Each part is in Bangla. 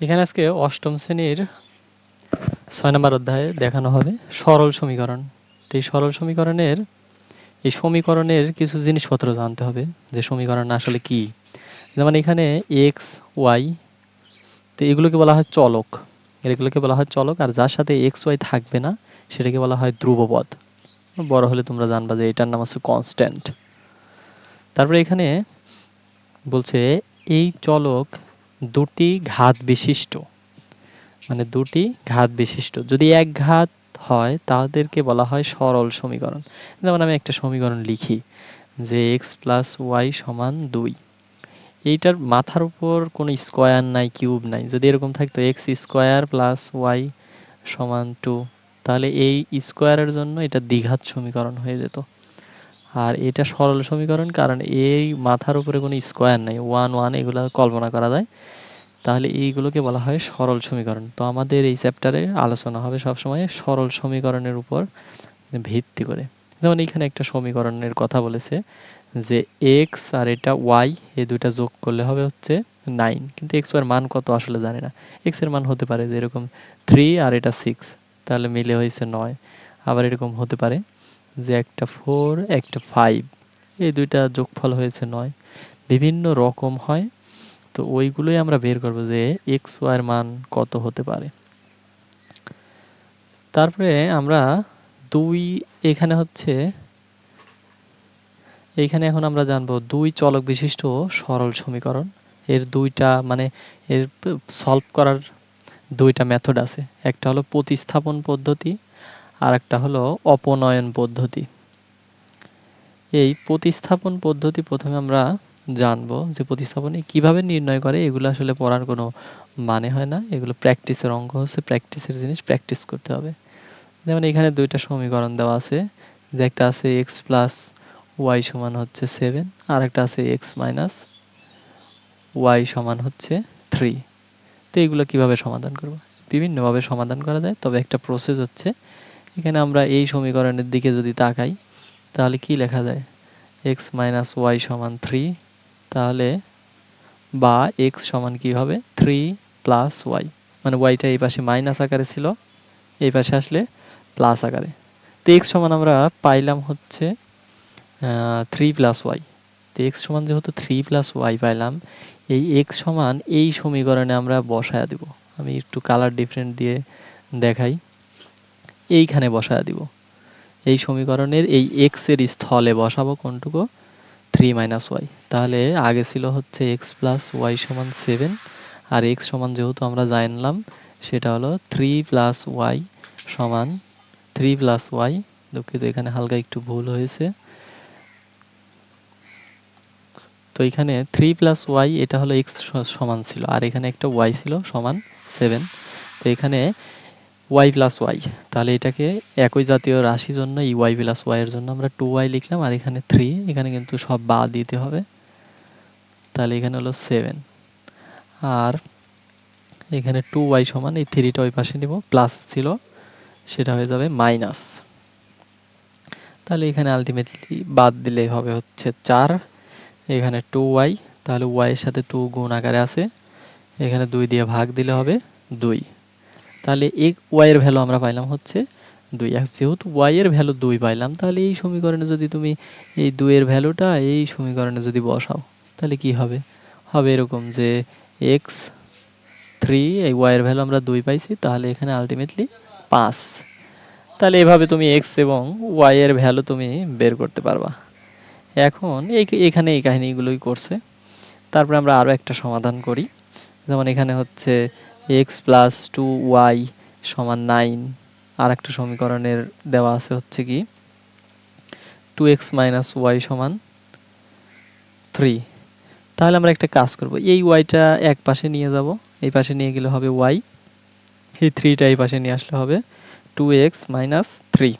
এখানে আজকে অষ্টম শ্রেণির ছয় নম্বর অধ্যায়ে দেখানো হবে সরল সমীকরণ। তো এই সরল সমীকরণের, এই সমীকরণের কিছু জিনিসপত্র জানতে হবে যে সমীকরণ আসলে কি। যেমন এখানে এক্স, ওয়াই, তো এগুলোকে বলা হয় চলক। এগুলোকে বলা হয় চলক, আর যার সাথে এক্স, ওয়াই থাকবে না, সেটাকে বলা হয় ধ্রুবপদ। বড় হলে তোমরা জানবা যে এটার নাম হচ্ছে কনস্ট্যান্ট তারপরে এখানে বলছে এই চলক দুটি ঘাত বিশিষ্ট। মানে দুটি ঘাত বিশিষ্ট। যদি এক ঘাত হয়, তাদেরকে বলা হয় সরল সমীকরণ। যেমন আমি একটা সমীকরণ লিখি, যে এক্স প্লাস ওয়াই সমান দুই। এইটার মাথার উপর কোনো স্কোয়ার নাই কিউব নাই। যদি এরকম থাকতো এক্স স্কোয়ার প্লাস ওয়াই সমান টু তাহলে এই স্কোয়ারের জন্য এটা দ্বিঘাত সমীকরণ হয়ে যেত। আর এটা সরল সমীকরণ, কারণ এই মাথার উপরে কোনো স্কোয়ার নাই। ওয়ান ওয়ান এগুলো কল্পনা করা যায়। তাহলে এইগুলোকে বলা হয় সরল সমীকরণ। তো আমাদের এই চ্যাপ্টারে আলোচনা হবে সবসময় সরল সমীকরণের উপর ভিত্তি করে। যেমন এখানে একটা সমীকরণের কথা বলেছে যে এক্স আর এটা ওয়াই এই দুইটা যোগ করলে হবে হচ্ছে নাইন কিন্তু এক্সের মান কত আসলে জানি না। এক্সের মান হতে পারে যে এরকম থ্রি আর এটা সিক্স তাহলে মিলে হয়েছে নয়। আবার এরকম হতে পারে যে একটা ফোর একটা ফাইভ এই দুইটা যোগফল হয়েছে নয়। বিভিন্ন রকম হয়, তো ওইগুলোই আমরা বের করব যে এক্স ওয়াইয়ের মান কত হতে পারে। তারপরে আমরা দুই, এখানে হচ্ছে এইখানে এখন আমরা জানব দুই চলক বিশিষ্ট সরল সমীকরণ। এর দুইটা মানে এর সলভ করার দুইটা মেথড আছে। একটা হলো প্রতিস্থাপন পদ্ধতি আর একটা হলো অপনয়ন পদ্ধতি। এই প্রতিস্থাপন পদ্ধতি প্রথমে আমরা জানব যে প্রতিস্থাপনে কীভাবে নির্ণয় করে, এগুলো আসলে পড়ার কোনো মানে হয় না। এগুলো প্র্যাকটিসের অঙ্গ হচ্ছে প্র্যাকটিসের জিনিস, প্র্যাকটিস করতে হবে। যেমন এখানে দুইটা সমীকরণ দেওয়া আছে, যে একটা আছে এক্স প্লাস ওয়াই সমান হচ্ছে সেভেন, আর একটা আছে এক্স মাইনাস ওয়াই সমান হচ্ছে থ্রি। তো এইগুলো কীভাবে সমাধান করব? বিভিন্নভাবে সমাধান করা যায়, তবে একটা প্রসেস হচ্ছে এখানে আমরা এই সমীকরণের দিকে যদি তাকাই, তাহলে কি লেখা যায়? এক্স মাইনাস ওয়াই সমান থ্রি তাহলে বা এক্স সমান কি হবে? থ্রি প্লাস ওয়াই মানে ওয়াইটা এই পাশে মাইনাস আকারে ছিল, এই পাশে আসলে প্লাস আকারে। তো এক্স সমান আমরা পাইলাম হচ্ছে থ্রি প্লাস ওয়াই তো এক্স সমান যেহেতু থ্রি প্লাস ওয়াই পাইলাম, এই এক্স সমান এই সমীকরণে আমরা বসায়া দিব। আমি একটু কালার ডিফারেন্ট দিয়ে দেখাই। এইখানে বসায়া দিব। এই সমীকরণের এই এক্সের স্থলে বসাবো কোনটুকু? থ্রি মাইনাস ওয়াই তাহলে আগে ছিল হচ্ছে এক্স প্লাস ওয়াই সমান সেভেন আর এক্স সমান যেহেতু আমরা জানলাম, সেটা হলো থ্রি প্লাস ওয়াই সমান থ্রি প্লাস ওয়াই দুঃখিত, এখানে হালকা একটু ভুল হয়েছে। তো এখানে থ্রি প্লাস ওয়াই এটা হলো এক্স সমান ছিল, আর এখানে একটা ওয়াই ছিল সমান সেভেন তো এখানে ওয়াই প্লাস ওয়াই তাহলে এটাকে একই জাতীয় রাশি জন্য এই ওয়াই প্লাস ওয়াই জন্য আমরা টু ওয়াই লিখলাম, আর এখানে থ্রি এখানে কিন্তু সব বাদ দিতে হবে। তাহলে এখানে হলো সেভেন আর এখানে টু ওয়াই সমান এই থ্রিটা ওই পাশে নিব প্লাস ছিল, সেটা হয়ে যাবে মাইনাস তাহলে এখানে আলটিমেটলি বাদ দিলে হবে হচ্ছে চার। এখানে টু ওয়াই তাহলে ওয়াই এর সাথে টু গুণ আকারে আছে। এখানে দুই দিয়ে ভাগ দিলে হবে দুই। তাহলে এই ওয়াই এর ভ্যালু আমরা পাইলাম হচ্ছে দুই। যেহেতু ওয়াই এর ভ্যালু দুই পাইলাম, তাহলে এই সমীকরণে যদি তুমি এই দুইয়ের ভ্যালুটা এই সমীকরণে যদি বসাও, তাহলে কি হবে? হবে এরকম যে এক্স থ্রি এই ওয়াই এর ভ্যালু আমরা দুই পাইছি, তাহলে এখানে আলটিমেটলি পাঁচ। তাহলে এভাবে তুমি এক্স এবং ওয়াই এর ভ্যালু তুমি বের করতে পারবা। এখন এই এখানে এই কাহিনীগুলোই করছে। তারপরে আমরা আরও একটা সমাধান করি। যেমন এখানে হচ্ছে এক্স প্লাস টু ওয়াই সমান নাইন আর একটা সমীকরণের দেওয়া আছে হচ্ছে কি টু এক্স মাইনাস ওয়াই সমান থ্রি তাহলে আমরা একটা কাজ করব, এই ওয়াইটা এক পাশে নিয়ে যাব, এই পাশে নিয়ে গেলে হবে ওয়াই এই থ্রিটা এই পাশে নিয়ে আসলে হবে two x minus three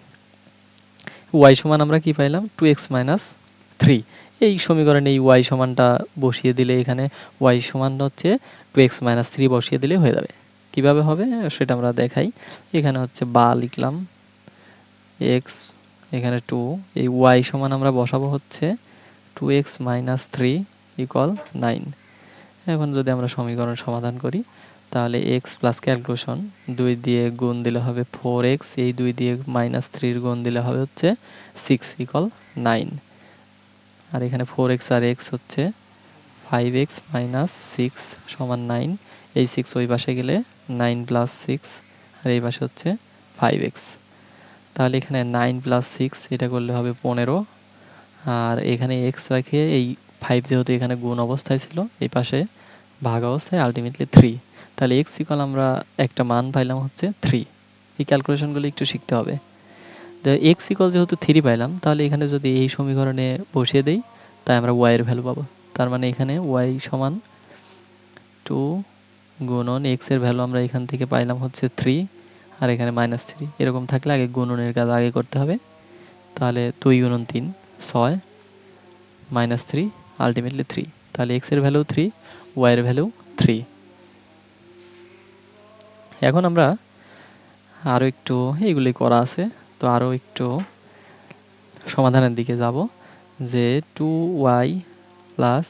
y সমান আমরা কি পাইলাম? টু এক্স মাইনাস থ্রি এই সমীকরণে এই ওয়াই সমানটা বসিয়ে দিলে এখানে ওয়াই সমান হচ্ছে টু এক্স মাইনাস থ্রি বসিয়ে দিলে হয়ে যাবে। কীভাবে হবে? সেটা আমরা দেখাই। এখানে হচ্ছে বা লিখলাম এক্স এখানে টু এই ওয়াই সমান আমরা বসাবো হচ্ছে two x minus three equal nine এখন যদি আমরা সমীকরণ সমাধান করি, তাহলে এক্স প্লাস ক্যালকুলেশন দুই দিয়ে গুণ দিলে হবে ফোর এক্স এই দুই দিয়ে মাইনাস থ্রির গুণ দিলে হবে হচ্ছে সিক্স ইকল নাইন আর এখানে ফোর এক্স আর এক্স হচ্ছে ফাইভ এক্স মাইনাস সিক্স সমান নাইন এই সিক্স ওই পাশে গেলে নাইন প্লাস সিক্স আর এই পাশে হচ্ছে ফাইভ এক্স তাহলে এখানে নাইন প্লাস সিক্স এটা করলে হবে পনেরো। আর এখানে এক্স রেখে এই ফাইভ যেহেতু এখানে গুণ অবস্থায় ছিল, এই পাশে ভাগ অবস্থায় আলটিমেটলি থ্রি তাহলে এক্স ইকাল আমরা একটা মান পাইলাম হচ্ছে থ্রি এই ক্যালকুলেশনগুলো একটু শিখতে হবে। এক্স ইকাল যেহেতু থ্রি পাইলাম, তাহলে এখানে যদি এই সমীকরণে বসিয়ে দেই, তাই আমরা ওয়াই এর ভ্যালু পাবো। তার মানে এখানে ওয়াই সমান টু গুণন এক্সের ভ্যালু আমরা এখান থেকে পাইলাম হচ্ছে থ্রি আর এখানে মাইনাস থ্রি এরকম থাকলে আগে গুণনের কাজ আগে করতে হবে। তাহলে দুই গুণন তিন, ছয় মাইনাস থ্রি আলটিমেটলি থ্রি তাহলে এক্সের ভ্যালু থ্রি ওয়াই এর ভ্যালু থ্রি এখন আমরা আরও একটু এগুলি করা আছে। তো আরও একটু সমাধানের দিকে যাব যে two y plus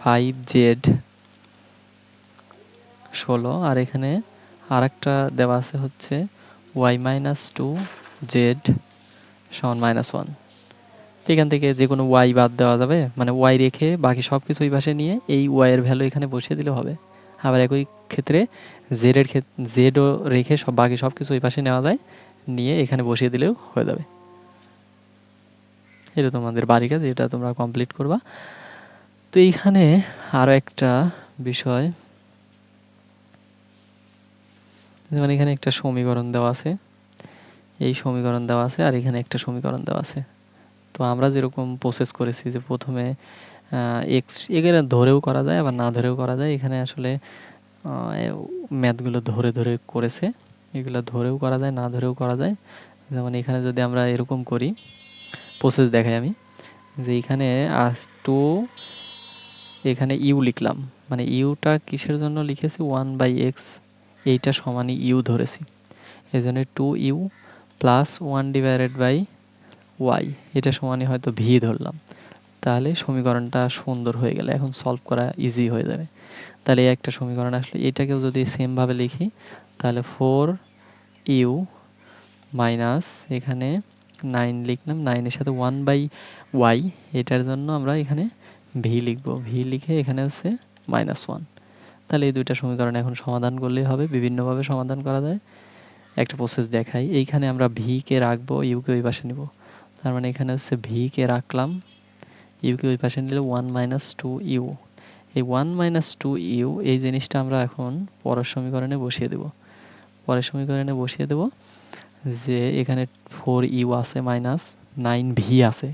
five z ষোলো। আর এখানে আর একটা দেওয়া আছে হচ্ছে ওয়াই মাইনাস টু জেড সমান মাইনাস ওয়ান এখান থেকে যে কোনো ওয়াই বাদ দেওয়া যাবে মানে ওয়াই রেখে বাকি সব কিছু ওই পাশে নিয়ে এই ওয়াই এর ভ্যালু এখানে বসিয়ে দিলে হবে। আবার একই ক্ষেত্রে জেড এর ক্ষেত্রে জেডও রেখে সব বাকি সব কিছু ওই পাশে নেওয়া যায়। নিয়ে এখানে বসিয়ে দিলেও হয়ে যাবে। এটা তোমাদের বাড়ি কাজ, এটা তোমরা কমপ্লিট করবা। তো এইখানে আরও একটা বিষয়। যেমন এখানে একটা সমীকরণ দেওয়া আছে। এই সমীকরণ দেওয়া আছে আর এখানে একটা সমীকরণ দেওয়া আছে। তো আমরা যেরকম প্রসেস করেছি যে প্রথমে এখানে ধরেও করা যায়, আবার না ধরেও করা যায়। এখানে আসলে ম্যাথগুলো ধরে ধরে করেছে। এগুলো ধরেও করা যায়, না ধরেও করা যায়। যেমন এখানে যদি আমরা এরকম করি প্রসেস দেখাই আমি, যে এখানে আস টু এখানে ইউ লিখলাম। মানে ইউটা কিসের জন্য লিখেছি? ওয়ান বাই এক্স এইটা সমানই ইউ ধরেছি। এই জন্য two u plus one divided by y এটা সমানই হয়তো ভি ধরলাম। তাহলে সমীকরণটা সুন্দর হয়ে গেলে এখন সলভ করা ইজি হয়ে যাবে। তাহলে এই একটা সমীকরণ আসলে এটাকেও যদি সেমভাবে লিখি, তাহলে ফোর ইউ মাইনাস এখানে নাইন লিখলাম নাইনের সাথে ওয়ান বাই ওয়াই এটার জন্য আমরা এখানে ভি লিখব। ভি লিখে এখানে হচ্ছে মাইনাস ওয়ান তাহলে এই দুইটা সমীকরণ এখন সমাধান করলেই হবে, বিভিন্নভাবে সমাধান করা যায়। একটা প্রসেস দেখাই। এইখানে আমরা ভি কে রাখব ইউকে ওই পাশে নিব। তার মানে এখানে হচ্ছে ভি কে রাখলাম ইউকে ওই পাশে নিলে ওয়ান মাইনাস টু ইউ এই ওয়ান মাইনাস টু ইউ এই জিনিসটা আমরা এখন পরের সমীকরণে বসিয়ে দেব। পরের সমীকরণে বসিয়ে দেব যে এখানে ফোর ইউ আছে মাইনাস নাইন ভি আছে।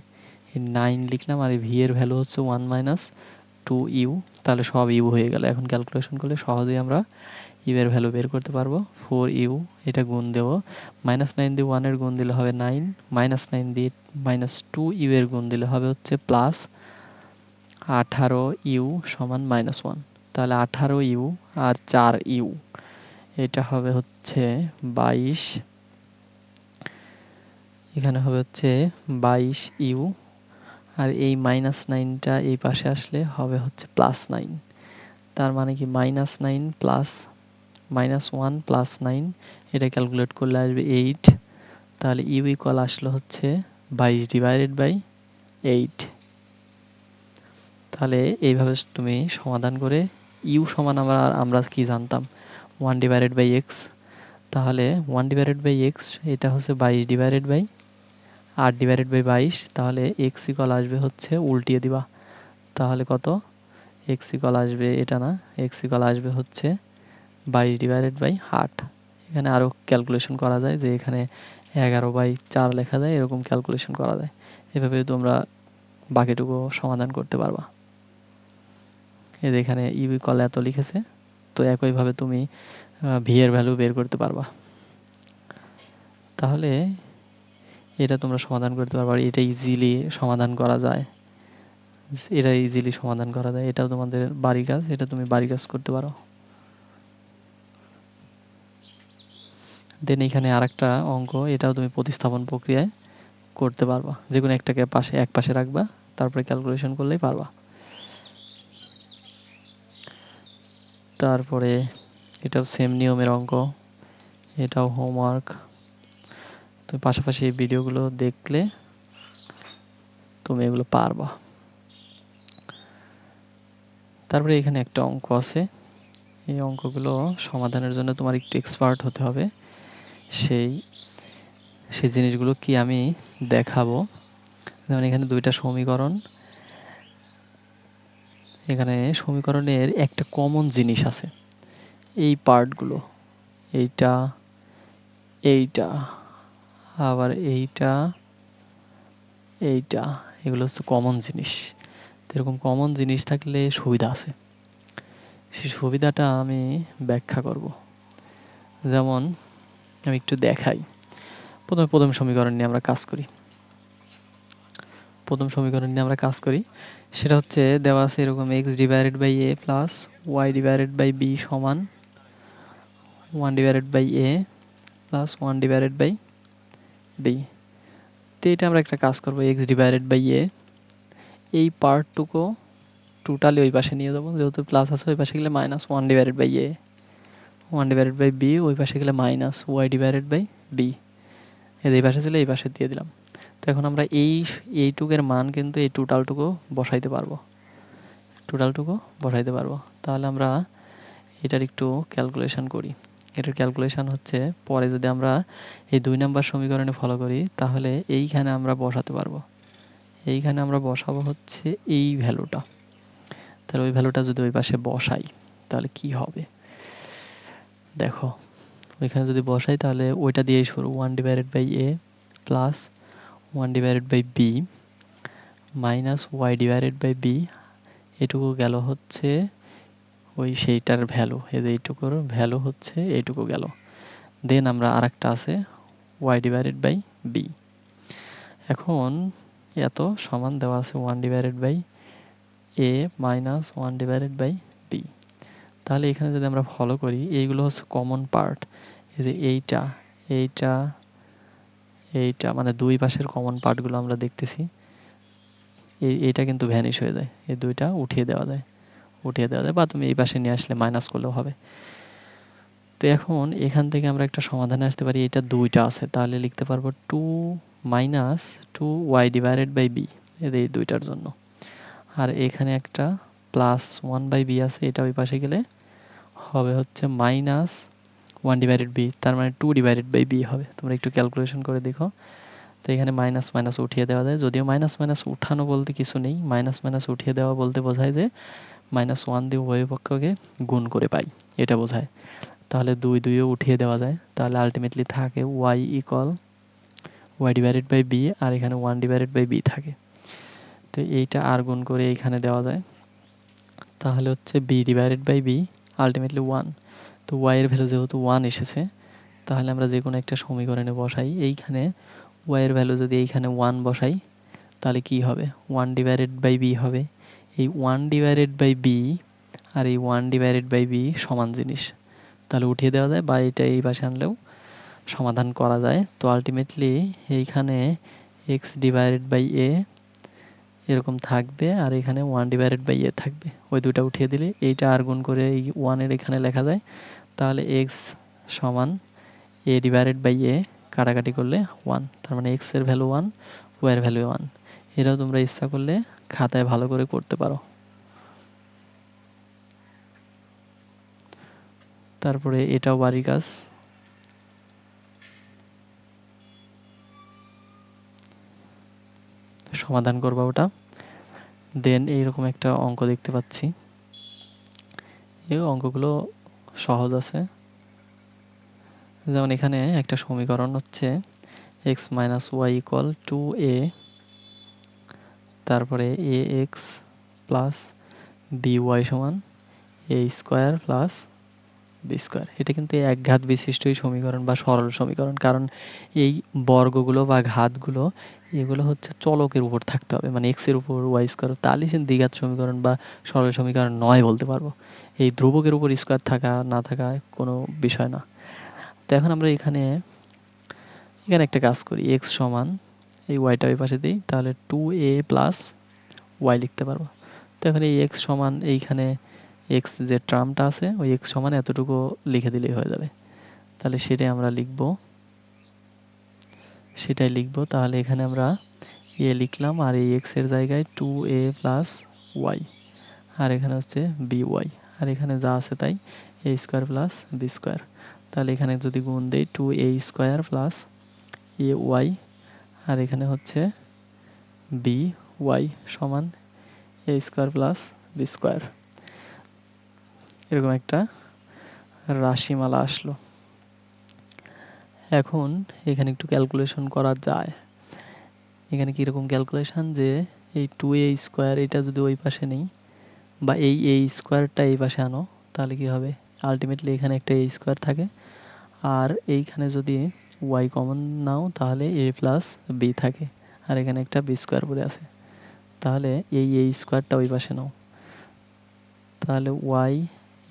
এই নাইন লিখলাম আর ভি এর ভ্যালু হচ্ছে ওয়ান মাইনাস টু ইউ তাহলে সব ইউ হয়ে গেল। এখন ক্যালকুলেশন করলে সহজেই আমরা ইউ এর ভ্যালু বের করতে পারব। ফোর ইউ এটা গুণ দেব। মাইনাস নাইন দিয়ে ওয়ানের গুণ দিলে হবে নাইন মাইনাস নাইন দিয়ে মাইনাস টু ইউ এর গুণ দিলে হবে হচ্ছে প্লাস আঠারো ইউ সমান মাইনাস ওয়ান তাহলে আঠারো ইউ আর চার ইউ এটা হবে হচ্ছে বাইশ। এখানে হবে হচ্ছে বাইশ ইউ আর এই মাইনাস নাইনটা এই পাশে আসলে হবে হচ্ছে প্লাস নাইন তার মানে কি minus nine plus minus one plus nine এটা ক্যালকুলেট করলে আসবে এইট তাহলে ইউ ইকুয়াল আসলে হচ্ছে বাইশ ডিভাইডেড বাই এইট তাহলে এইভাবে তুমি সমাধান করে ইউ সমান আমরা আমরা কি জানতাম? ওয়ান ডিভাইডেড বাই এক্স তাহলে ওয়ান ডিভাইডেড বাই এক্স এটা হচ্ছে বাইশ ডিভাইডেড বাই আট ডিভাইডেড বাই বাইশ, তাহলে এক্স ইকল আসবে হচ্ছে উল্টিয়ে দিবা। তাহলে কত? এক্স ইকল আসবে এটা না এক্স ইকল আসবে হচ্ছে বাইশ ডিভাইডেড বাই আট এখানে আরও ক্যালকুলেশন করা যায় যে এখানে এগারো বাই চার লেখা যায়, এরকম ক্যালকুলেশন করা যায়। এভাবে তোমরা বাকিটুকু সমাধান করতে পারবা। এই যে এখানে ইউ কল এত লিখেছে, তো একইভাবে তুমি ভি এর ভ্যালু বের করতে পারবা। তাহলে এটা তোমরা সমাধান করতে পারবা এটা ইজিলি সমাধান করা যায়। এটা ইজিলি সমাধান করা যায়। এটাও তোমাদের বাড়ি কাজ, এটা তুমি বাড়ি কাজ করতে পারো। দেন এখানে আরেকটা অঙ্ক এটাও তুমি প্রতিস্থাপন প্রক্রিয়ায় করতে পারবা। যে কোনো একটাকে পাশে, এক পাশে রাখবা, তারপরে ক্যালকুলেশন করলেই পারবা। তারপরে এটাও সেম নিয়মের অঙ্ক এটাও হোমওয়ার্ক তুমি পাশাপাশি এই ভিডিওগুলো দেখলে তুমি এগুলো পারবা। তারপরে এখানে একটা অঙ্ক আছে। এই অঙ্কগুলো সমাধানের জন্য তোমার একটু এক্সপার্ট হতে হবে। সেই সেই জিনিসগুলো কি আমি দেখাবো? যেমন এখানে দুইটা সমীকরণ। এখানে সমীকরণের একটা কমন জিনিস আছে। এই পার্টগুলো এইটা এইটা, আবার এইটা এইটা, এগুলো হচ্ছে কমন জিনিস। এরকম কমন জিনিস থাকলে সুবিধা আছে। সেই সুবিধাটা আমি ব্যাখ্যা করব। যেমন আমি একটু দেখাই। প্রথমে প্রথম সমীকরণ নিয়ে আমরা কাজ করি। প্রথম সমীকরণ নিয়ে আমরা কাজ করি। সেটা হচ্ছে দেওয়া আছে এরকম x divided by a plus y divided by b সমান one divided by a plus one divided by b তো এটা আমরা একটা কাজ করব এক্স ডিভাইডেড বাই এ এই পার্টটুকু টোটালি ওই পাশে নিয়ে যাব, যেহেতু প্লাস আছে ওই পাশে গেলে minus one divided by a one divided by b ওই পাশে গেলে minus y divided by b এদের এই পাশে ছিল, এই পাশে দিয়ে দিলাম। তো এখন আমরা এই এইটুকের মান কিন্তু এই টোটালটুকু বসাইতে পারব। টোটালটুকু বসাইতে পারব। তাহলে আমরা এটার একটু ক্যালকুলেশন করি। এটার ক্যালকুলেশন হচ্ছে, পরে যদি আমরা এই দুই নাম্বার সমীকরণে ফলো করি, তাহলে এইখানে আমরা বসাতে পারব। এইখানে আমরা বসাবো হচ্ছে এই ভ্যালুটা তাহলে ওই ভ্যালুটা যদি ওই পাশে বসাই, তাহলে কি হবে? দেখো, ওইখানে যদি বসাই তাহলে ওইটা দিয়েই শুরু। One divided by a plus one divided by b minus y divided by b এটুকু গেল হচ্ছে ওই সেইটার ভ্যালু এই যে এইটুকুর ভ্যালু হচ্ছে এইটুকু গেল। দেন আমরা আর একটা আছে ওয়াই ডিভাইডেড বাই বি এখন এত সমান দেওয়া আছে one divided by a minus one divided by তাহলে এখানে যদি আমরা ফলো করি, এইগুলো হচ্ছে কমন পার্ট যে এইটা এইটা এইটা মানে দুই পাশের কমন পার্টগুলো আমরা দেখতেছি। এই, এইটা কিন্তু ভ্যানিশ হয়ে যায়। এই দুইটা উঠিয়ে দেওয়া যায়। উঠিয়ে দেওয়া যায় বা তুমি এই পাশে নিয়ে আসলে মাইনাস করলেও হবে। তো এখন এখান থেকে আমরা একটা সমাধানে আসতে পারি। এটা দুইটা আছে। তাহলে লিখতে পারব two minus two y divided by b এই দুইটার জন্য। আর এখানে একটা প্লাস ওয়ান বাই বি আছে, এটা ওই পাশে গেলে হবে হচ্ছে মাইনাস ওয়ান ডিভাইডেড বি তার মানে টু ডিভাইডেড বাই বি হবে। তোমরা একটু ক্যালকুলেশন করে দেখো। তো এখানে মাইনাস মাইনাস উঠিয়ে দেওয়া যায়। যদিও মাইনাস মাইনাস উঠানো বলতে কিছু নেই মাইনাস মাইনাস উঠিয়ে দেওয়া বলতে বোঝায় যে মাইনাস ওয়ান দিয়ে উভয় পক্ষকে গুণ করে পাই, এটা বোঝায়। তাহলে দুই দুইও উঠিয়ে দেওয়া যায়। তাহলে আলটিমেটলি থাকে y equal y divided by b আর এখানে ওয়ান ডিভাইডেড বাই বি থাকে। তো এইটা আর গুণ করে এইখানে দেওয়া যায়। তাহলে হচ্ছে b divided by b ultimately one তো ওয়াই এর ভ্যালু যেহেতু ওয়ান এসেছে, তাহলে আমরা যে কোনো একটা সমীকরণে বসাই। এইখানে ওয়াই এর ভ্যালু যদি এইখানে ওয়ান বসাই, তাহলে কি হবে? ওয়ান ডিভাইডেড বাই বি হবে। এই ওয়ান ডিভাইডেড বাই বি আর এই ওয়ান ডিভাইডেড বাই বি সমান জিনিস। তাহলে উঠিয়ে দেওয়া যায় বা এটা এই পাশে আনলেও সমাধান করা যায়। তো আলটিমেটলি এইখানে এক্স ডিভাইডেড বাই এ এরকম থাকবে আর এখানে ওয়ান ডিভাইডেড বাই এ থাকবে। ওই দুটা উঠিয়ে দিলে এইটা আর গুণ করে এই ওয়ানের এখানে লেখা যায়। তাহলে এক্স সমান এ ডিভাইডেড বাই এ কাটাকাটি করলে ওয়ান তার মানে এক্সের ভ্যালু ওয়ান ওয়াই এর ভ্যালু ওয়ান এটাও তোমরা ইচ্ছা করলে খাতায় ভালো করে করতে পারো। তারপরে এটাও বাড়ির কাজ। সমাধান করবা ওটা। দেন এইরকম একটা অঙ্ক দেখতে পাচ্ছি। এই অঙ্কগুলো সহজ আছে। যেমন এখানে একটা সমীকরণ হচ্ছে x minus y equal to a তারপরে a x plus b y সমান a square plus b square এটা কিন্তু একঘাত বিশিষ্টই সমীকরণ বা সরল সমীকরণ, কারণ এই বর্গগুলো বা ঘাতগুলো, এগুলো হচ্ছে চলকের উপর থাকতে হবে। মানে এক্সের উপর ওয়াই স্কোয়ার তাহলে সে দ্বিঘাত সমীকরণ বা সরল সমীকরণ নয় বলতে পারব। এই ধ্রুবকের উপর স্কোয়ার থাকা, না থাকা কোনো বিষয় না। তো এখন আমরা এখানে এখানে একটা কাজ করি। এক্স সমান এই ওয়াইটা ওই পাশে দিই, তাহলে টু এ প্লাস ওয়াই লিখতে পারব। তো এখন এই এক্স সমান এইখানে এক্স যে টার্মটা আছে, ওই এক্স সমান এতটুকু লিখে দিলেই হয়ে যাবে। তাহলে সেটাই আমরা লিখব। সেটাই লিখব। তাহলে এখানে আমরা এ লিখলাম, আর এই এক্সের জায়গায় টু এ প্লাস ওয়াই আর এখানে হচ্ছে বি ওয়াই আর এখানে যা আছে তাই a square plus b square তাহলে এখানে যদি গুণ দেই two a square plus a y আর এখানে হচ্ছে বি ওয়াই সমান a square plus b square এরকম একটা রাশিমালা আসলো। এখন এখানে একটু ক্যালকুলেশন করা যায়। এখানে কীরকম ক্যালকুলেশন যে এই টু এ স্কোয়ার এটা যদি ওই পাশে নেই বা এই এ স্কোয়ারটা এই পাশে আনো, তাহলে কি হবে? আলটিমেটলি এখানে একটা এ স্কোয়ার থাকে। আর এইখানে যদি ওয়াই কমন নাও, তাহলে এ প্লাস বি থাকে। আর এখানে একটা বি স্কোয়ার পড়ে আছে। তাহলে এই এ স্কোয়ারটা ওই পাশে নাও। তাহলে ওয়াই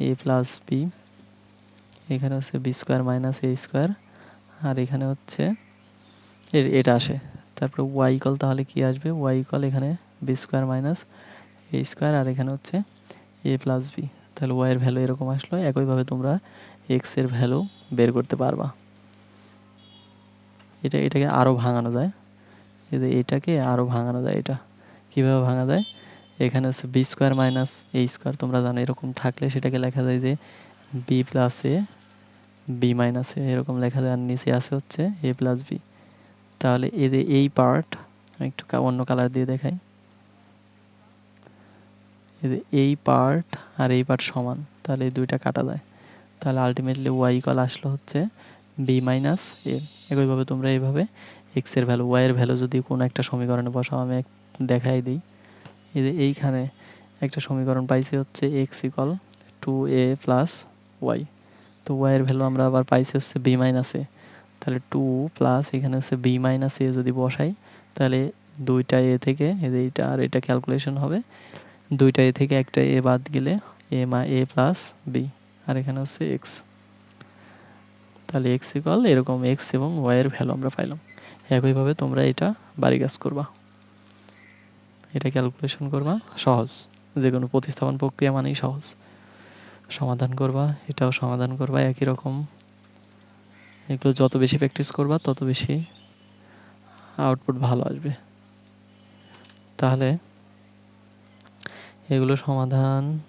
এ প্লাস বি এখানে হচ্ছে b square minus a square আর এখানে হচ্ছে এটা আসে। তারপরে ওয়াই কল তাহলে কি আসবে? ওয়াই কল এখানে b square minus a square আর এখানে হচ্ছে এ প্লাস বি তাহলে ওয়াইয়ের ভ্যালু এরকম আসলো, একইভাবে তোমরা এক্সের ভ্যালু বের করতে পারবা। এটা, এটাকে আরও ভাঙানো যায়। এটাকে আরও ভাঙানো যায়, এটা। কীভাবে ভাঙা যায়? এখানে হচ্ছে b square minus a square তোমরা জানো এরকম থাকলে সেটাকে লেখা যায় যে b plus a b minus a এরকম লেখা যায়। আর নিচে আছে হচ্ছে এ প্লাস বি তাহলে এদের এই পার্ট আমি একটু অন্য কালার দিয়ে দেখাই। এই পার্ট আর এই পার্ট সমান, তাহলে এই দুইটা কাটা যায়। তাহলে আলটিমেটলি ওয়াই কল আসলো হচ্ছে বি মাইনাস এ একইভাবে তোমরা এইভাবে এক্সের ভ্যালু ওয়াই এর ভ্যালু যদি কোনো একটা সমীকরণে বসাও, আমি দেখাই দিই। এই যে এইখানে একটা সমীকরণ পাইছি হচ্ছে x equal two a plus y তো ওয়াই এর ভ্যালু আমরা আবার পাইছি হচ্ছে বি মাইনাস এ তাহলে টু প্লাস এখানে হচ্ছে বি মাইনাস এ যদি বসাই, তাহলে দুইটা এ থেকে এইটা আর এটা ক্যালকুলেশন হবে, দুইটা এ থেকে একটা এ বাদ গেলে এ মা এ প্লাস বি আর এখানে হচ্ছে এক্স তাহলে এক্স ইকাল এরকম এক্স এবং ওয়াইয়ের ভ্যালু আমরা পাইলাম। একইভাবে তোমরা এটা বাড়ি কাজ করবা। এটা ক্যালকুলেশন করবা, সহজ। যে কোনো প্রতিস্থাপন প্রক্রিয়া মানেই সহজ। সমাধান করবা, এটাও সমাধান করবা, একই রকম। এগুলো যত বেশি প্র্যাকটিস করবা, তত বেশি আউটপুট ভালো আসবে। তাহলে এগুলো সমাধান,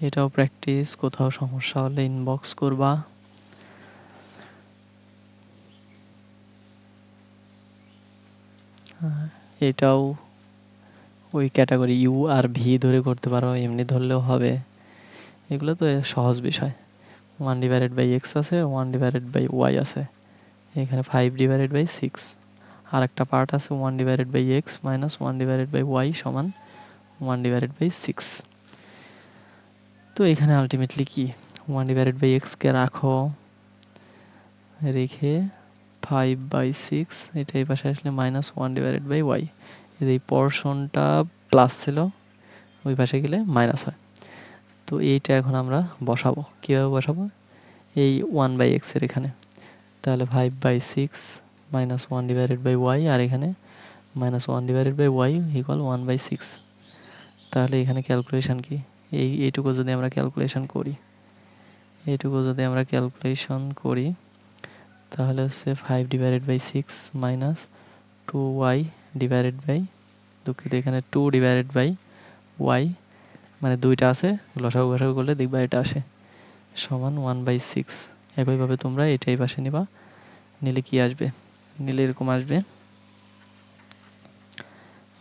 এটাও প্র্যাকটিস কোথাও সমস্যা হলে ইনবক্স করবা। এটাও ওই ক্যাটাগরি ইউ আর ভি ধরে করতে পারো, এমনি ধরলেও হবে। এগুলো তো সহজ বিষয়। ওয়ান ডিভাইডেড বাই এক্স আছে ওয়ান ডিভাইডেড বাই ওয়াই আছে। এখানে ফাইভ ডিভাইডেড বাই সিক্স আর একটা পার্ট আছে one divided by x minus one divided by y সমান ওয়ান ডিভাইডেড বাই সিক্স তো এখানে আলটিমেটলি কি? ওয়ান ডিভাইডেড বাই এক্সকে রাখো, রেখে ফাইভ বাই সিক্স এটা এই পাশে আসলে minus one divided by y এই পোর্শনটা প্লাস ছিল, ওই পাশে গেলে মাইনাস হয়। তো এইটা এখন আমরা বসাবো। কীভাবে বসাবো? এই ওয়ান বাই এক্সের এখানে। তাহলে five by six minus one divided by y আর এখানে minus one divided by y equal one by six তাহলে এখানে ক্যালকুলেশন কি? এই, এইটুকু যদি আমরা ক্যালকুলেশন করি, এইটুকু যদি আমরা ক্যালকুলেশন করি, তাহলে হচ্ছে five divided by six minus two y divided by দুঃখিত, এখানে টু ডিভাইডেড বাই ওয়াই মানে দুইটা আছে, লসাগু ঘাসাগু করলে দেখবা এটা আসে সমান ওয়ান বাই সিক্স একইভাবে তোমরা এটাই পাশে নিবা, নিলে কি আসবে? নিলে এরকম আসবে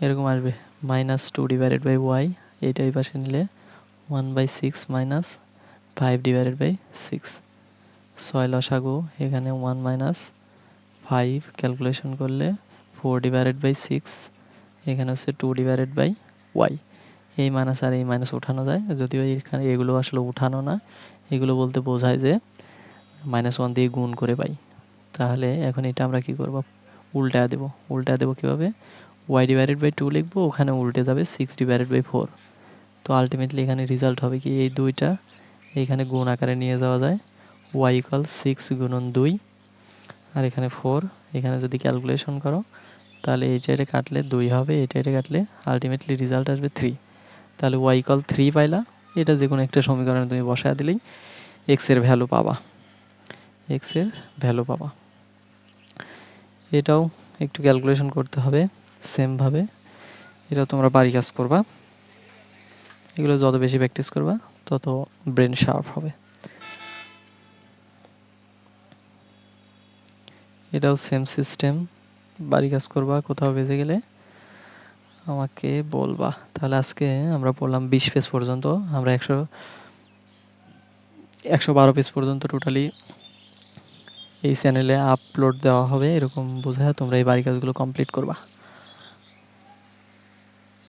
এরকম আসবে minus two divided by y এইটাই পাশে নিলে one by six minus five divided by six ছয় লসাগু, এখানে ওয়ান মাইনাস ফাইভ ক্যালকুলেশন করলে ফোর ডিভাইডেড বাই সিক্স এখানে হচ্ছে টু ডিভাইডেড বাই ওয়াই এই মাইনাস আর এই মাইনাস উঠানো যায়। যদিও এখানে এগুলো আসলে উঠানো না, এগুলো বলতে বোঝায় যে মাইনাস ওয়ান দিয়ে গুণ করে পাই। তাহলে এখন এটা আমরা কি করব? উল্টা দেব। উল্টা দেব কীভাবে? ওয়াই ডিভাইডেড বাই টু লিখব, ওখানে উল্টে যাবে সিক্স ডিভাইডেড বাই ফোর তো আলটিমেটলি এখানে রেজাল্ট হবে কি? এই দুইটা এইখানে গুণ আকারে নিয়ে যাওয়া যায়। ওয়াই ইকাল সিক্স গুণন দুই। আর এখানে ফোর এখানে যদি ক্যালকুলেশন করো তাহলে এইটা এটা কাটলে দুই হবে, এটা এটা কাটলে আলটিমেটলি রেজাল্ট আসবে থ্রি তাহলে ওয়াই ইকাল থ্রি পাইলা, এটা যে কোনো একটা সমীকরণে তুমি বসায় দিলেই এক্সের ভ্যালু পাবা। এক্সের ভ্যালু পাবা। এটাও একটু ক্যালকুলেশন করতে হবে সেমভাবে এটা তোমরা বাড়ি কাজ করবা। এগুলো যত বেশি প্র্যাকটিস করবা, তত ব্রেন শার্প হবে। এটাও সেম সিস্টেম বাড়ি কাজ করবা, কোথাও বেজে গেলে আমাকে বলবা। তাহলে আজকে আমরা পড়লাম বিশ পেজ পর্যন্ত, আমরা একশো একশো বারো পেজ পর্যন্ত টোটালি এই চ্যানেলে আপলোড দেওয়া হবে, এরকম বোঝা তোমরা এই বাড়ি কাজগুলো কমপ্লিট করবা।